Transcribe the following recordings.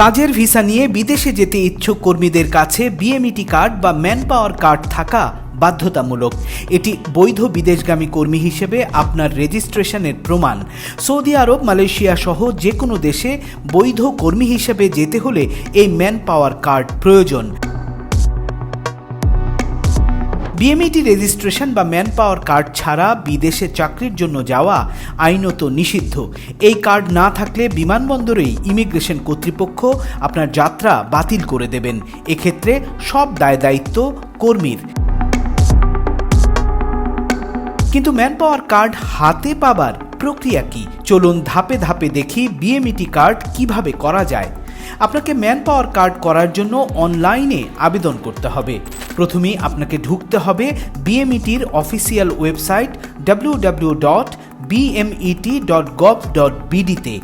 কাজের ভিসা নিয়ে বিদেশে যেতে ইচ্ছুক কর্মীদের কাছে বিএমইটি কার্ড বা ম্যান পাওয়ার কার্ড থাকা বাধ্যতামূলক। এটি বৈধ বিদেশগামী কর্মী হিসেবে আপনার রেজিস্ট্রেশনের প্রমাণ। সৌদি আরব, মালয়েশিয়া সহ যে কোনো দেশে বৈধ কর্মী হিসেবে যেতে হলে এই ম্যান পাওয়ার কার্ড প্রয়োজন। বিএমইটি রেজিস্ট্রেশন বা ম্যান পাওয়ার কার্ড ছাড়া বিদেশে চাকরির জন্য যাওয়া আইনত নিষিদ্ধ। এই কার্ড না থাকলে বিমানবন্দরেই ইমিগ্রেশন কর্তৃপক্ষ আপনার যাত্রা বাতিল করে দেবেন। এক্ষেত্রে সব দায় দায়িত্ব কর্মীর। কিন্তু ম্যান পাওয়ার কার্ড হাতে পাবার প্রক্রিয়া কি? চলুন ধাপে ধাপে দেখি বিএমইটি কার্ড কীভাবে করা যায়। আপনাকে ম্যান পাওয়ার কার্ড করার জন্য অনলাইনে আবেদন করতে হবে। প্রথমেই আপনাকে ঢুকতে হবে বিএমইটির official website W dot BMET dot gov dot বিডিতে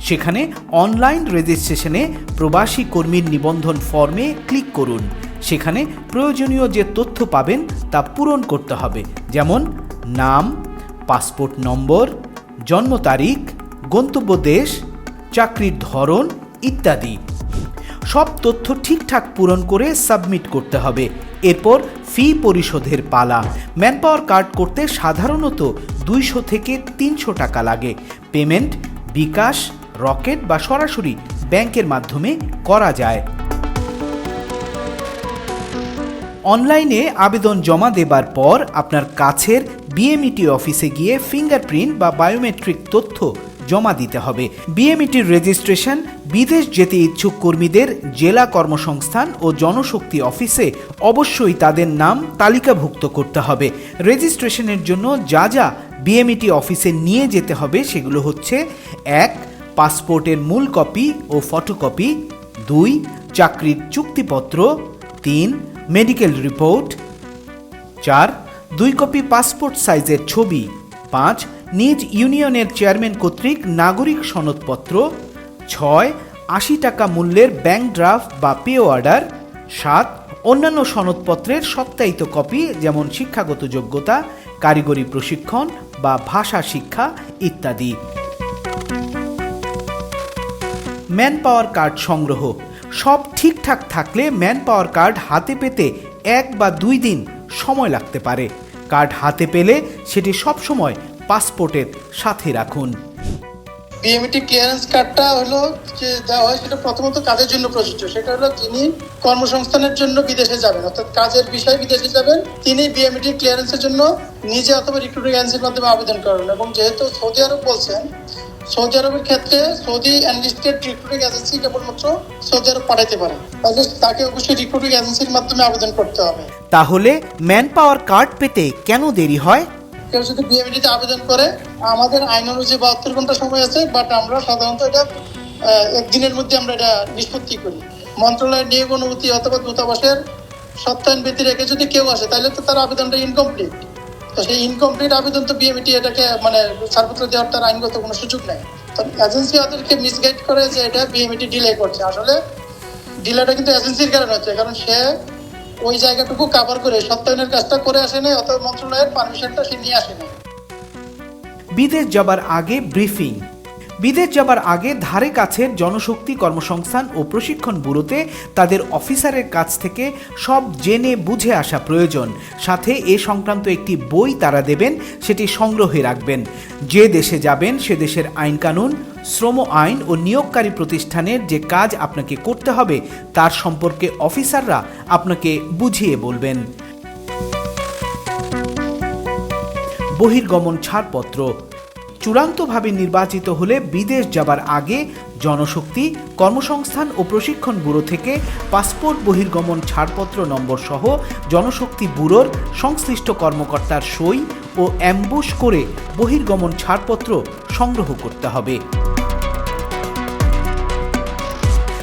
সেখানে অনলাইন রেজিস্ট্রেশনে প্রবাসী কর্মীর নিবন্ধন ফর্মে ক্লিক করুন। সেখানে প্রয়োজনীয় যে তথ্য পাবেন তা পূরণ করতে হবে। যেমন নাম পাসপোর্ট নম্বর জন্ম তারিখ, গন্তব্য দেশ, চাকরির ধরন ইত্যাদি। সব তথ্য ঠিকঠাক পূরণ করে সাবমিট করতে হবে। এরপর ফি পরিশোধের পালা। ম্যানপাওয়ার কার্ড করতে সাধারণত দুইশো থেকে তিনশো টাকা লাগে। পেমেন্ট, বিকাশ, রকেট বা সরাসরি ব্যাংকের মাধ্যমে করা যায়। অনলাইনে আবেদন জমা দেবার পর আপনার কাছের বিএমইটি অফিসে গিয়ে ফিঙ্গারপ্রিন্ট বা বায়োমেট্রিক তথ্য জমা দিতে হবে। বিএমইটির রেজিস্ট্রেশন, বিদেশ যেতে ইচ্ছুক কর্মীদের, জেলা কর্মসংস্থান ও জনশক্তি অফিসে অবশ্যই তাদের নাম তালিকাভুক্ত করতে হবে। রেজিস্ট্রেশনের জন্য যা যা বিএমইটি অফিসে নিয়ে যেতে হবে সেগুলো হচ্ছে, এক, পাসপোর্টের মূল কপি ও ফটোকপি, দুই, চাকরির চুক্তিপত্র, তিন, মেডিকেল রিপোর্ট, চার, দুই কপি পাসপোর্ট সাইজের ছবি, পাঁচ নিজ ইউনিয়নের চেয়ারম্যান কর্তৃক নাগরিক সনদপত্র, ছয়, আশি টাকা মূল্যের ব্যাংক ড্রাফট বা পে অর্ডার, সাত, অন্যান্য সনদপত্রের সত্যায়িত কপি, যেমন শিক্ষাগত যোগ্যতা, কারিগরি প্রশিক্ষণ বা ভাষা শিক্ষা ইত্যাদি। ম্যান পাওয়ার কার্ড সংগ্রহ। সব ঠিকঠাক থাকলে ম্যান পাওয়ার কার্ড হাতে পেতে এক বা দুই দিন সময় লাগতে পারে। কার্ড হাতে পেলে সেটি সবসময় পাসপোর্টের সাথে রাখুন। বিএমটি ক্লিয়ারেন্স কার্ডটা হলো যে দেওয়া হয় সেটা প্রথমত কাজের জন্য প্রযোজ্য। সেটা হলো যিনি কর্মসংস্থানের জন্য বিদেশে যাবেন অর্থাৎ কাজের বিষয়ে বিদেশে যাবেন। তিনি বিএমটি ক্লিয়ারেন্সের জন্য নিজে অথবা রিক্রুটিং এজেন্সির মাধ্যমে আবেদন করবেন এবং যেহেতু সৌদি আরব বলছেন সৌদি আরবের ক্ষেত্রে সৌদি অ্যানলিস্টেড রিক্রুটিং এজেন্সি কেবলমাত্র সৌদি আরব পাঠাতে পারে। তাহলে তাকে অবশ্যই রিক্রুটিং এজেন্সির মাধ্যমে আবেদন করতে হবে। তাহলে ম্যান পাওয়ার কার্ড পেতে কেন দেরি হয়? কেউ যদি বিএমডিতে আবেদন করে, আমাদের আইন অনুযায়ী বাহাত্তর ঘণ্টা সময় আছে বাট আমরা সাধারণত এটা একদিনের মধ্যে আমরা এটা নিষ্পত্তি করি। মন্ত্রণালয়ের নিয়োগ অনুমতি অথবা দূতাবাসের সত্যায়ন ব্যক্তি রেখে যদি কেউ আসে, তাহলে তো তার আবেদনটা ইনকমপ্লিট তো সেই ইনকমপ্লিট আবেদন তো বিএমটি এটাকে মানে ছাড়পত্র দেওয়ার তার আইনগত কোনো সুযোগ নেই। তো এজেন্সি ওদেরকে মিসগাইড করে যে এটা বিএমটি ডিলে করছে। আসলে ডিলেটা কিন্তু এজেন্সির কারণে হচ্ছে, কারণ সে ওই জায়গাটুকু কাভার করে সত্যায়নের কাজটা করে আসেনি অথবা মন্ত্রণালয়ের পারমিশনটা সে নিয়ে আসেনি বিদেশ যাবার আগে ব্রিফিং বিদেশ যাবার আগে ধারে কাছের জনশক্তি কর্মসংস্থান ও প্রশিক্ষণ ব্যুরোতে তাদের অফিসারের কাছ থেকে সব জেনে বুঝে আসা প্রয়োজন। সাথে এ সংক্রান্ত একটি বই তারা দেবেন, সেটি সংগ্রহে রাখবেন। যে দেশে যাবেন, সে দেশের আইনকানুন, শ্রম আইন ও নিয়োগকারী প্রতিষ্ঠানের যে কাজ আপনাকে করতে হবে, তার সম্পর্কে অফিসাররা আপনাকে বুঝিয়ে বলবেন। বহির্গমন ছাড়পত্র চূড়ান্তভাবে নির্বাচিত হলে বিদেশ যাবার আগে জনশক্তি, কর্মসংস্থান ও প্রশিক্ষণ ব্যুরো থেকে পাসপোর্ট বহির্গমন ছাড়পত্র নম্বর সহ জনশক্তি ব্যুরোর সংশ্লিষ্ট কর্মকর্তার সই ও অ্যাম্বুশ করে বহির্গমন ছাড়পত্র সংগ্রহ করতে হবে।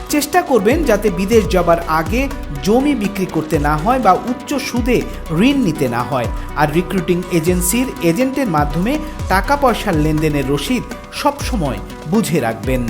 চেষ্টা করবেন যাতে বিদেশ যাবার আগে জমি বিক্রি করতে না হয় বা উচ্চ সুদে ঋণ নিতে না হয়। আর রিক্রুটিং এজেন্সির এজেন্টের মাধ্যমে টাকা পয়সার লেনদেনের রসিদ সবসময় বুঝে রাখবেন।